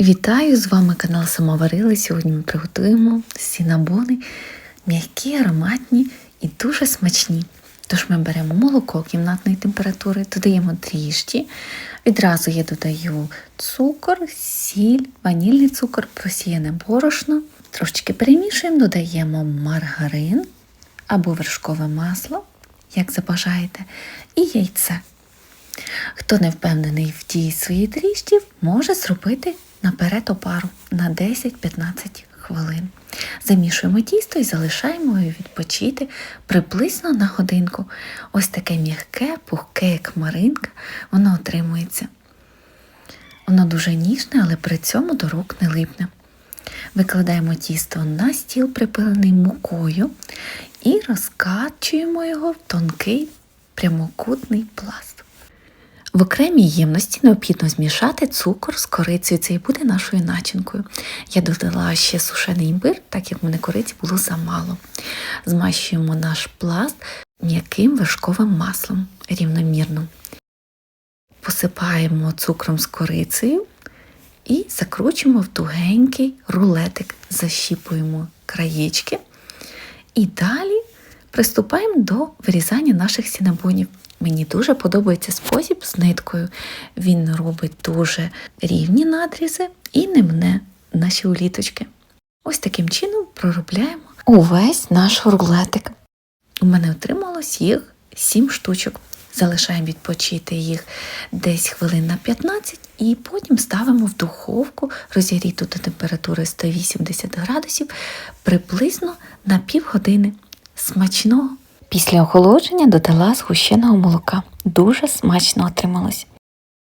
Вітаю з вами канал Самоварили. Сьогодні ми приготуємо сінабони м'які, ароматні і дуже смачні. Тож ми беремо молоко кімнатної температури, додаємо дріжджі. Відразу я додаю цукор, сіль, ванільний цукор, просіяне борошно. Трошечки перемішуємо, додаємо маргарин або вершкове масло, як забажаєте, і яйце. Хто не впевнений в дії своїх дріжджів, може зробити наперед опару на 10-15 хвилин. Замішуємо тісто і залишаємо його відпочити приблизно на годинку. Ось таке м'яке, пухке, як маринка, воно отримується. Воно дуже ніжне, але при цьому до рук не липне. Викладаємо тісто на стіл, припилений мукою, і розкачуємо його в тонкий прямокутний пласт. В окремій ємності необхідно змішати цукор з корицею, це і буде нашою начинкою. Я додала ще сушений імбир, так як в мене кориці було замало. Змащуємо наш пласт м'яким вершковим маслом рівномірно. Посипаємо цукром з корицею і закручуємо в тугенький рулетик, защіпуємо краєчки і далі приступаємо до вирізання наших сінабонів. Мені дуже подобається спосіб з ниткою. Він робить дуже рівні надрізи і не мне наші уліточки. Ось таким чином проробляємо увесь наш рулетик. У мене отрималось їх 7 штучок. Залишаємо відпочити їх десь хвилин на 15 і потім ставимо в духовку розігріту до температури 180 градусів приблизно на півгодини. Смачного! Після охолодження додала згущеного молока. Дуже смачно отрималось.